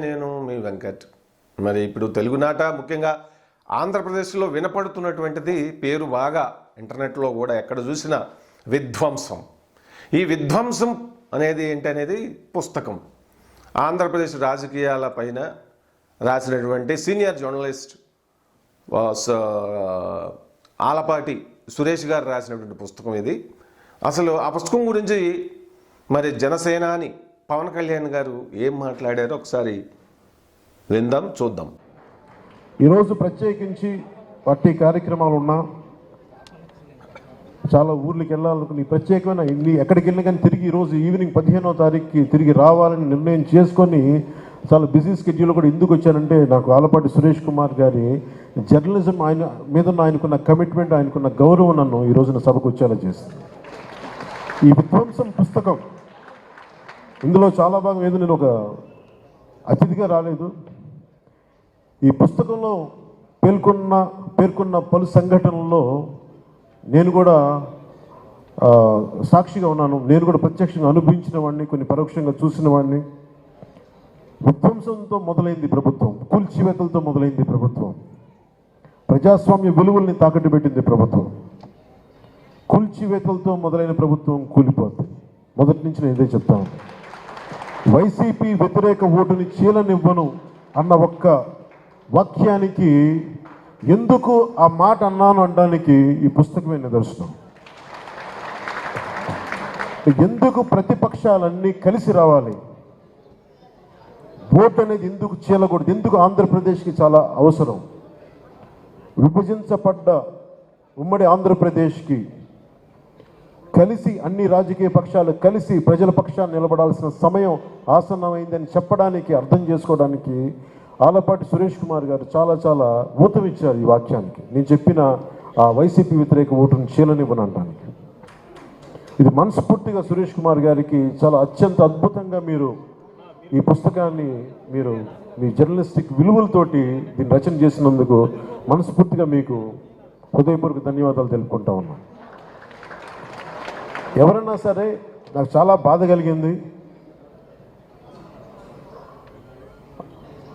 నేను మీ వెంకట్. మరి ఇప్పుడు తెలుగునాట ముఖ్యంగా ఆంధ్రప్రదేశ్లో వినపడుతున్నటువంటిది పేరు బాగా ఇంటర్నెట్లో కూడా ఎక్కడ చూసినా విధ్వంసం. ఈ విధ్వంసం అనేది ఏంటనేది పుస్తకం. ఆంధ్రప్రదేశ్ రాజకీయాల పైన రాసినటువంటి సీనియర్ జర్నలిస్ట్ స- ఆలపాటి సురేష్ గారు రాసినటువంటి పుస్తకం ఇది. అసలు ఆ పుస్తకం గురించి మరి జనసేనాని పవన్ కళ్యాణ్ గారు ఏం మాట్లాడారో ఒకసారి విందాం చూద్దాం. ఈరోజు ప్రత్యేకించి పార్టీ కార్యక్రమాలు ఉన్నా చాలా ఊర్లకు వెళ్ళాలనుకుని ప్రత్యేకమైన ఇన్ని ఎక్కడికి వెళ్ళినా కానీ తిరిగి ఈరోజు ఈవినింగ్ పదిహేనో తారీఖుకి తిరిగి రావాలని నిర్ణయం చేసుకొని చాలా బిజీ స్కెడ్యూల్ కూడా ఎందుకు వచ్చానంటే నాకు ఆలపాటి సురేష్ కుమార్ గారి జర్నలిజం ఆయన మీద ఆయనకున్న కమిట్మెంట్ ఆయనకున్న గౌరవం నన్ను ఈ రోజున సభకు వచ్చేలా చేస్తుంది ఈ విధ్వంసం పుస్తకం ఇందులో చాలా భాగం ఏదో నేను ఒక అతిథిగా రాలేదు. ఈ పుస్తకంలో పేర్కొన్న పేర్కొన్న పలు సంఘటనల్లో నేను కూడా సాక్షిగా ఉన్నాను. నేను కూడా ప్రత్యక్షంగా అనుభవించిన వాడిని కొన్ని పరోక్షంగా చూసిన వాడిని విధ్వంసంతో మొదలైంది ప్రభుత్వం. కూల్చివేతలతో మొదలైంది ప్రభుత్వం. ప్రజాస్వామ్య విలువల్ని తాకట్టు పెట్టింది ప్రభుత్వం. కూల్చివేతలతో మొదలైన ప్రభుత్వం కూలిపోతుంది మొదటి నుంచి నేను ఇదే చెప్తాను. వైసీపీ వ్యతిరేక ఓటుని చీలనివ్వను అన్న ఒక్క వాక్యానికి ఎందుకు ఆ మాట అన్నాను అనడానికి ఈ పుస్తకమే నిదర్శనం ఎందుకు ప్రతిపక్షాలన్నీ కలిసి రావాలి? ఓటు అనేది ఎందుకు చీలకూడదు? ఎందుకు ఆంధ్రప్రదేశ్కి చాలా అవసరం? విభజించబడ్డ ఉమ్మడి ఆంధ్రప్రదేశ్కి కలిసి అన్ని రాజకీయ పక్షాలు కలిసి ప్రజల పక్షాన్ని నిలబడాల్సిన సమయం ఆసన్నమైందని చెప్పడానికి అర్థం చేసుకోవడానికి ఆలపాటి సురేష్ కుమార్ గారు చాలా చాలా ఊతమిచ్చారు ఈ వాక్యానికి. నేను చెప్పిన ఆ వైసీపీ వ్యతిరేక ఓటును చీలనివ్వనడానికి ఇది మనస్ఫూర్తిగా సురేష్ కుమార్ గారికి చాలా అత్యంత అద్భుతంగా మీరు ఈ పుస్తకాన్ని మీరు మీ జర్నలిస్టిక్ విలువలతోటి దీన్ని రచన చేసినందుకు మనస్ఫూర్తిగా మీకు హృదయపూర్వక ధన్యవాదాలు తెలుపుకుంటా ఉన్నాను. ఎవరన్నా సరే నాకు చాలా బాధ కలిగింది.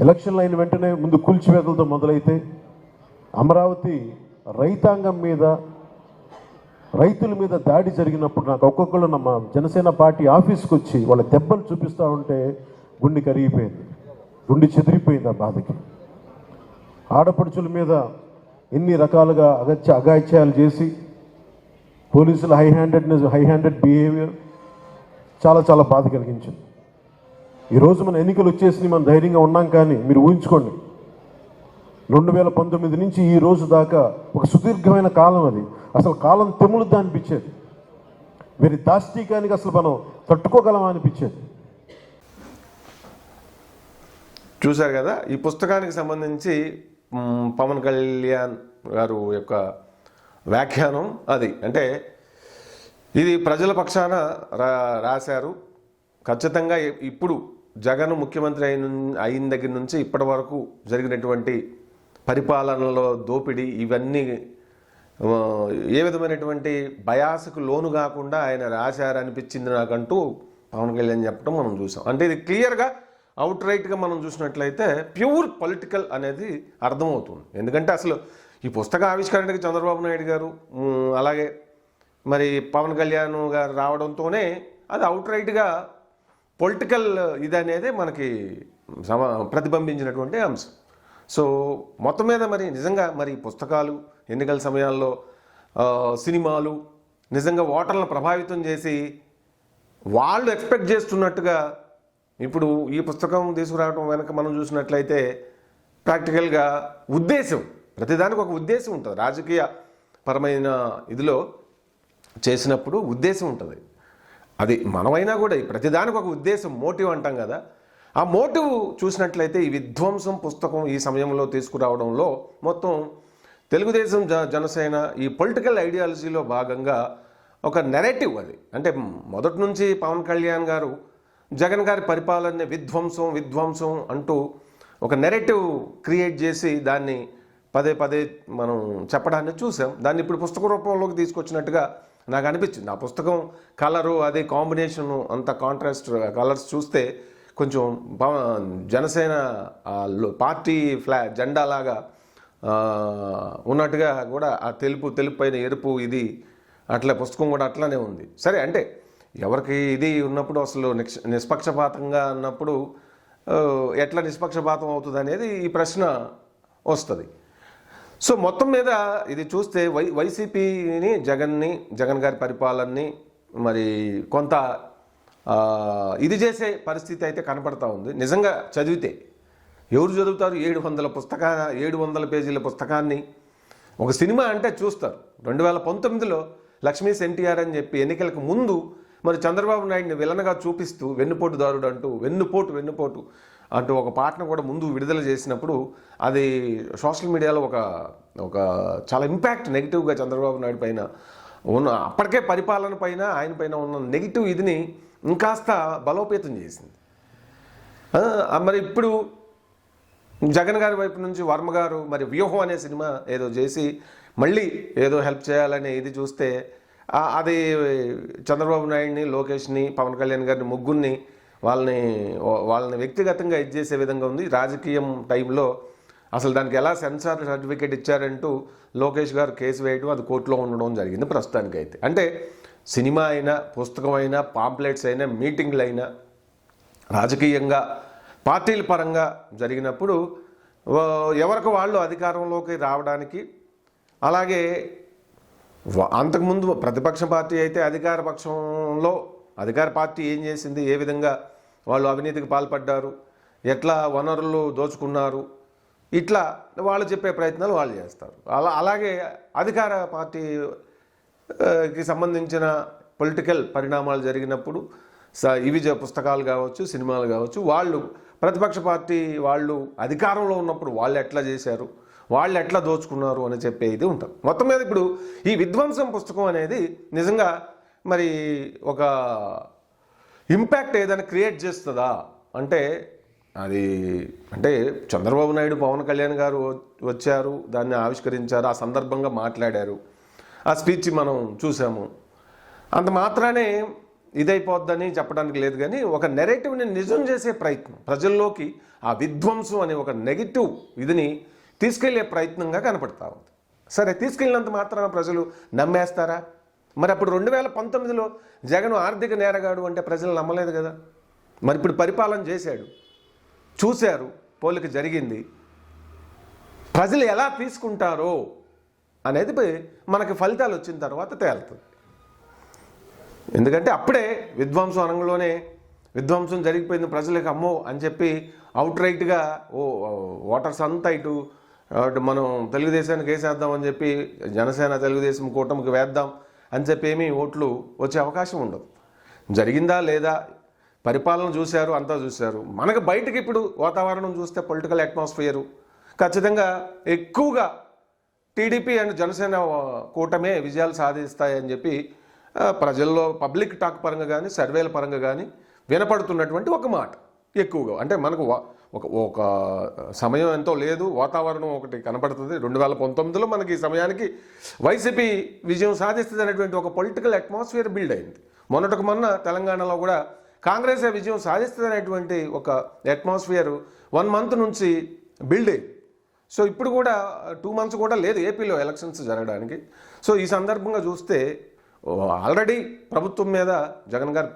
ఎలక్షన్లు అయిన వెంటనే ముందు కూల్చివేతలతో మొదలైతే అమరావతి రైతాంగం మీద రైతుల మీద దాడి జరిగినప్పుడు నాకు ఒక్కొక్కళ్ళు నా మా జనసేన పార్టీ ఆఫీస్కి వచ్చి వాళ్ళ దెబ్బలు చూపిస్తూ ఉంటే గుండె కరిగిపోయింది. గుండె చెదిరిపోయింది ఆ బాధకి. ఆడపడుచుల మీద ఎన్ని రకాలుగా అగత్య అగాయిత్యాలు చేసి పోలీసుల high handedness high handed behaviour చాలా చాలా బాధ కలిగించింది. ఈరోజు మన ఎన్నికలు వచ్చేసి మనం ధైర్యంగా ఉన్నాం కానీ మీరు ఊహించుకోండి. రెండు వేల పంతొమ్మిది నుంచి ఈ రోజు దాకా ఒక సుదీర్ఘమైన కాలం అది. అసలు కాలం తెములుద్దా అనిపించేది. వీరి దాష్టీకానికి అసలు మనం తట్టుకోగలమా అనిపించేది. చూశారు కదా ఈ పుస్తకానికి సంబంధించి పవన్ కళ్యాణ్ గారు యొక్క వ్యాఖ్యానం అది. అంటే ఇది ప్రజల పక్షాన రా రాశారు. ఖచ్చితంగా ఇప్పుడు జగన్ ముఖ్యమంత్రి అయిన అయిన దగ్గర నుంచి ఇప్పటి వరకు జరిగినటువంటి పరిపాలనలో దోపిడీ ఇవన్నీ ఏ విధమైనటువంటి బయాసుకు లోను కాకుండా ఆయన రాశారనిపించింది నాకంటూ పవన్ కళ్యాణ్ చెప్పడం మనం చూసాం. అంటే ఇది క్లియర్గా అవుట్ రైట్గా మనం చూసినట్లయితే ప్యూర్ పొలిటికల్ అనేది అర్థమవుతుంది. ఎందుకంటే అసలు ఈ పుస్తక ఆవిష్కరణకి చంద్రబాబు నాయుడు గారు అలాగే మరి పవన్ కళ్యాణ్ గారు రావడంతోనే అది అవుట్ రైట్గా పొలిటికల్ ఇది అనేది మనకి సమ ప్రతిబింబించినటువంటి అంశం. సో మొత్తం మీద మరి నిజంగా మరి పుస్తకాలు ఎన్నికల సమయాల్లో సినిమాలు నిజంగా ఓటర్లను ప్రభావితం చేసి వాళ్ళు ఎక్స్పెక్ట్ చేస్తున్నట్టుగా ఇప్పుడు ఈ పుస్తకం తీసుకురావడం వెనక మనం చూసినట్లయితే ప్రాక్టికల్గా ఉద్దేశం ప్రతిదానికి ఒక ఉద్దేశం ఉంటుంది. రాజకీయ పరమైన ఇదిలో చేసినప్పుడు ఉద్దేశం ఉంటుంది. అది మనమైనా కూడా ప్రతిదానికి ఒక ఉద్దేశం మోటివ్ అంటాం కదా. ఆ మోటివ్ చూసినట్లయితే ఈ విధ్వంసం పుస్తకం ఈ సమయంలో తీసుకురావడంలో మొత్తం తెలుగుదేశం జ జనసేన ఈ పొలిటికల్ ఐడియాలజీలో భాగంగా ఒక నెరేటివ్ అది. అంటే మొదటి నుంచి పవన్ కళ్యాణ్ గారు జగన్ గారి పరిపాలన విధ్వంసం విధ్వంసం అంటూ ఒక నెరేటివ్ క్రియేట్ చేసి దాన్ని పదే పదే మనం చెప్పడాన్ని చూసాం. దాన్ని ఇప్పుడు పుస్తక రూపంలోకి తీసుకొచ్చినట్టుగా నాకు అనిపించింది. ఆ పుస్తకం కలరు అదే కాంబినేషను అంత కాంట్రాస్ట్ కలర్స్ చూస్తే కొంచెం జనసేన పార్టీ ఫ్లా జెండా లాగా ఉన్నట్టుగా కూడా ఆ తెలుపు తెలుపు పైన ఎరుపు ఇది అట్లా పుస్తకం కూడా అట్లానే ఉంది. సరే అంటే ఎవరికి ఇది ఉన్నప్పుడు అసలు నిష్పక్షపాతంగా అన్నప్పుడు ఎట్లా నిష్పక్షపాతం అవుతుంది అనేది ఈ ప్రశ్న వస్తుంది. సో మొత్తం మీద ఇది చూస్తే వై వైసీపీని జగన్ని జగన్ గారి పరిపాలనని మరి కొంత ఇది చేసే పరిస్థితి అయితే కనపడతా ఉంది. నిజంగా చదివితే ఎవరు చదువుతారు? ఏడు వందల పుస్తకా ఏడు వందల పేజీల పుస్తకాన్ని ఒక సినిమా అంటే చూస్తారు. రెండు వేల పంతొమ్మిదిలో లక్ష్మీస్ ఎన్టీఆర్ అని చెప్పి ఎన్నికలకు ముందు మరి చంద్రబాబు నాయుడిని విలనగా చూపిస్తూ వెన్నుపోటుదారుడు అంటూ వెన్నుపోటు వెన్నుపోటు అంటూ ఒక పాటను కూడా ముందు విడుదల చేసినప్పుడు అది సోషల్ మీడియాలో ఒక ఒక చాలా ఇంపాక్ట్ నెగిటివ్గా చంద్రబాబు నాయుడు పైన ఉన్న అప్పటికే పరిపాలన పైన ఆయన పైన ఉన్న నెగిటివ్ ఇదిని ఇంకాస్త బలోపేతం చేసింది. మరి ఇప్పుడు జగన్ గారి వైపు నుంచి వర్మ గారు మరి వ్యూహం అనే సినిమా ఏదో చేసి మళ్ళీ ఏదో హెల్ప్ చేయాలనే ఇది చూస్తే అది చంద్రబాబు నాయుడిని లోకేష్ని పవన్ కళ్యాణ్ గారిని ముగ్గురిని వాళ్ళని వాళ్ళని వ్యక్తిగతంగా ఇది చేసే విధంగా ఉంది. రాజకీయం టైంలో అసలు దానికి ఎలా సెన్సార్ సర్టిఫికేట్ ఇచ్చారంటూ లోకేష్ గారు కేసు వేయడం అది కోర్టులో ఉండడం జరిగింది ప్రస్తుతానికి అయితే అంటే సినిమా అయినా పుస్తకం అయినా పాంప్లెట్స్ అయినా మీటింగ్లు అయినా రాజకీయంగా పార్టీల పరంగా జరిగినప్పుడు ఎవరికి వాళ్ళు అధికారంలోకి రావడానికి అలాగే అంతకుముందు ప్రతిపక్ష పార్టీ అయితే అధికార పక్షంలో అధికార పార్టీ ఏం చేసింది ఏ విధంగా వాళ్ళు అవినీతికి పాల్పడ్డారు. ఎట్లా వనరులు దోచుకున్నారు. ఇట్లా వాళ్ళు చెప్పే ప్రయత్నాలు వాళ్ళు చేస్తారు. అలా అలాగే అధికార పార్టీకి సంబంధించిన పొలిటికల్ పరిణామాలు జరిగినప్పుడు స ఇవి పుస్తకాలు కావచ్చు సినిమాలు కావచ్చు వాళ్ళు ప్రతిపక్ష పార్టీ వాళ్ళు అధికారంలో ఉన్నప్పుడు వాళ్ళు ఎట్లా చేశారు వాళ్ళు ఎట్లా దోచుకున్నారు అని చెప్పే ఇది ఉంటుంది. మొత్తం మీద ఇప్పుడు ఈ విధ్వంసం పుస్తకం అనేది నిజంగా మరి ఒక ఇంపాక్ట్ ఏదైనా క్రియేట్ చేస్తుందా? అంటే అది అంటే చంద్రబాబు నాయుడు పవన్ కళ్యాణ్ గారు వచ్చారు దాన్ని ఆవిష్కరించారు ఆ సందర్భంగా మాట్లాడారు. ఆ స్పీచ్ మనం చూసాము. అంత మాత్రానే ఇదైపోద్దని చెప్పడానికి లేదు కానీ ఒక నెరేటివ్ని నిజం చేసే ప్రయత్నం ప్రజల్లోకి ఆ విధ్వంసం అనే ఒక నెగిటివ్ ఇదిని తీసుకెళ్ళే ప్రయత్నంగా కనపడతా ఉంది. సరే తీసుకెళ్ళినంత మాత్రాన ప్రజలు నమ్మేస్తారా? మరి అప్పుడు రెండు వేల పంతొమ్మిదిలో జగన్ ఆర్థిక నేరగాడు అంటే ప్రజలు నమ్మలేదు కదా. మరి ఇప్పుడు పరిపాలన చేశాడు. చూశారు పోలిక జరిగింది. ప్రజలు ఎలా తీసుకుంటారో అనేది మనకి ఫలితాలు వచ్చిన తర్వాత తేలుతుంది. ఎందుకంటే అప్పుడే విధ్వంసం రంగంలోనే విధ్వంసం జరిగిపోయింది ప్రజలకు అమ్మో అని చెప్పి అవుట్ రైట్గా ఓ ఓటర్స్ అంతా ఇటు మనం తెలుగుదేశానికి వేసేద్దాం అని చెప్పి జనసేన తెలుగుదేశం కూటమికి వేద్దాం అని చెప్పి ఏమీ ఓట్లు వచ్చే అవకాశం ఉండదు. జరిగిందా లేదా? పరిపాలన చూశారు అంతా చూశారు. మనకు బయటకి ఇప్పుడు వాతావరణం చూస్తే పొలిటికల్ అట్మాస్ఫియరు ఖచ్చితంగా ఎక్కువగా టీడీపీ అండ్ జనసేన కూటమే విజయాలు సాధిస్తాయని చెప్పి ప్రజల్లో పబ్లిక్ టాక్ పరంగా కానీ సర్వేల పరంగా కానీ వినపడుతున్నటువంటి ఒక మాట ఎక్కువగా. అంటే మనకు వా- ఒక ఒక సమయం ఎంతో లేదు వాతావరణం ఒకటి కనపడుతుంది. రెండు వేల పంతొమ్మిదిలో మనకి ఈ సమయానికి వైసీపీ విజయం సాధిస్తుంది అనేటువంటి ఒక పొలిటికల్ అట్మాస్ఫియర్ బిల్డ్ అయింది. మొన్నటికి మొన్న తెలంగాణలో కూడా కాంగ్రెస్ విజయం సాధిస్తుంది అనేటువంటి ఒక అట్మాస్ఫియర్ వన్ మంత్ నుంచి బిల్డ్ అయింది. సో ఇప్పుడు కూడా టూ మంత్స్ కూడా లేదు ఏపీలో ఎలక్షన్స్ జరగడానికి. సో ఈ సందర్భంగా చూస్తే ఆల్రెడీ ప్రభుత్వం మీద జగన్ గారు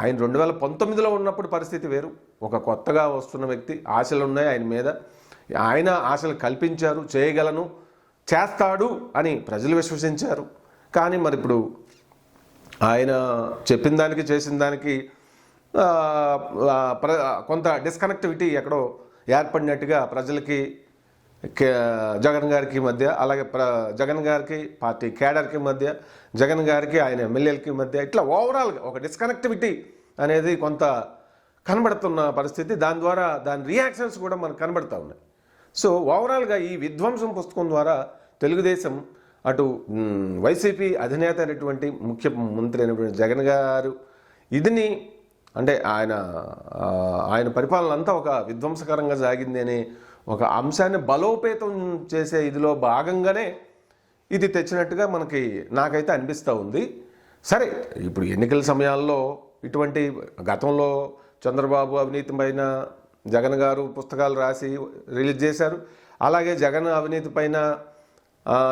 ఆయన రెండు వేల పంతొమ్మిదిలో ఉన్నప్పుడు పరిస్థితి వేరు. ఒక కొత్తగా వస్తున్న వ్యక్తి ఆశలు ఉన్నాయి ఆయన మీద. ఆయన ఆశలు కల్పించారు చేయగలను చేస్తాడు అని ప్రజలు విశ్వసించారు. కానీ మరి ఇప్పుడు ఆయన చెప్పిన దానికి చేసిన దానికి ప్ర కొంత డిస్కనెక్టివిటీ ఎక్కడో ఏర్పడినట్టుగా ప్రజలకి కే- జగన్ గారికి మధ్య అలాగే ప్ర జగన్ గారికి పార్టీ కేడర్కి మధ్య జగన్ గారికి ఆయన ఎమ్మెల్యేలకి మధ్య ఇట్లా ఓవరాల్గా ఒక డిస్కనెక్టివిటీ అనేది కొంత కనబడుతున్న పరిస్థితి దాని ద్వారా దాని రియాక్షన్స్ కూడా మనకు కనబడతా ఉన్నాయి. సో ఓవరాల్గా ఈ విధ్వంసం పుస్తకం ద్వారా తెలుగుదేశం అటు వైసీపీ అధినేత అయినటువంటి ముఖ్యమంత్రి అయినటువంటి జగన్ గారు ఇదిని అంటే ఆయన ఆయన పరిపాలన అంతా ఒక విధ్వంసకరంగా సాగింది అనే ఒక అంశాన్ని బలోపేతం చేసే ఇదిలో భాగంగానే ఇది తెచ్చినట్టుగా మనకి నాకైతే అనిపిస్తూ ఉంది. సరే ఇప్పుడు ఎన్నికల సమయాల్లో ఇటువంటి గతంలో చంద్రబాబు అవినీతి పైన జగన్ గారు పుస్తకాలు రాసి రిలీజ్ చేశారు. అలాగే జగన్ అవినీతి పైన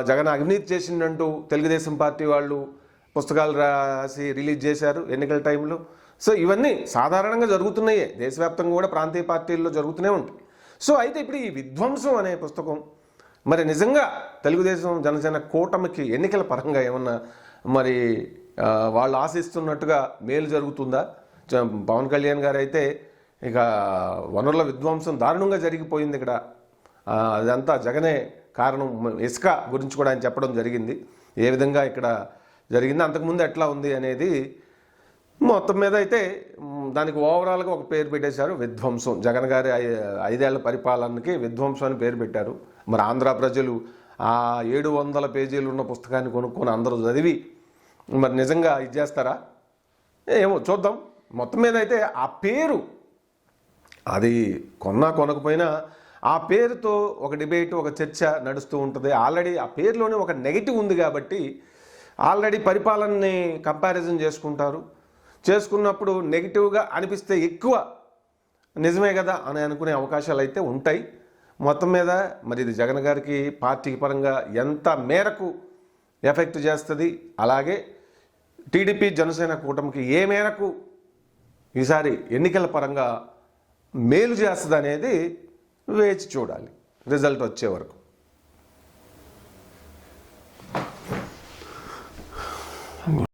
జగన్ అవినీతి చేసిందంటూ తెలుగుదేశం పార్టీ వాళ్ళు పుస్తకాలు రాసి రిలీజ్ చేశారు ఎన్నికల టైంలో. సో ఇవన్నీ సాధారణంగా జరుగుతున్నాయే. దేశవ్యాప్తంగా కూడా ప్రాంతీయ పార్టీల్లో జరుగుతూనే ఉంటాయి. సో అయితే ఇప్పుడు ఈ విధ్వంసం అనే పుస్తకం మరి నిజంగా తెలుగుదేశం జనసేన కూటమికి ఎన్నికల పరంగా ఏమన్నా మరి వాళ్ళు ఆశిస్తున్నట్టుగా మేలు జరుగుతుందా? పవన్ కళ్యాణ్ గారు అయితే ఇక వనరుల విధ్వంసం దారుణంగా జరిగిపోయింది ఇక్కడ. అదంతా జగనే కారణం ఇసుక గురించి కూడా ఆయన చెప్పడం జరిగింది. ఏ విధంగా ఇక్కడ జరిగింది అంతకుముందు ఎట్లా ఉంది అనేది మొత్తం మీద అయితే దానికి ఓవరాల్గా ఒక పేరు పెట్టేశారు విధ్వంసం. జగన్ గారి ఐ- ఐదేళ్ళ పరిపాలనకి విధ్వంసం అని పేరు పెట్టారు. మరి ఆంధ్ర ప్రజలు ఆ ఏడు వందల పేజీలు ఉన్న పుస్తకాన్ని కొనుక్కొని అందరూ చదివి మరి నిజంగా ఇది చేస్తారా? ఏమో చూద్దాం. మొత్తం మీద అయితే ఆ పేరు అది కొన్నా కొనకపోయినా ఆ పేరుతో ఒక డిబేట్ ఒక చర్చ నడుస్తూ ఉంటుంది. ఆల్రెడీ ఆ పేరులోనే ఒక నెగిటివ్ ఉంది కాబట్టి ఆల్రెడీ పరిపాలనని కంపారిజన్ చేసుకుంటారు. చేసుకున్నప్పుడు నెగిటివ్గా అనిపిస్తే ఎక్కువ నిజమే కదా అని అనుకునే అవకాశాలు అయితే ఉంటాయి. మొత్తం మీద మరి ఇది జగన్ గారికి పార్టీ పరంగా ఎంత మేరకు ఎఫెక్ట్ చేస్తుంది? అలాగే టీడీపీ జనసేన కూటమికి ఏ మేరకు ఈసారి ఎన్నికల పరంగా మేలు చేస్తుంది అనేది వేచి చూడాలి. రిజల్ట్ వచ్చే వరకు.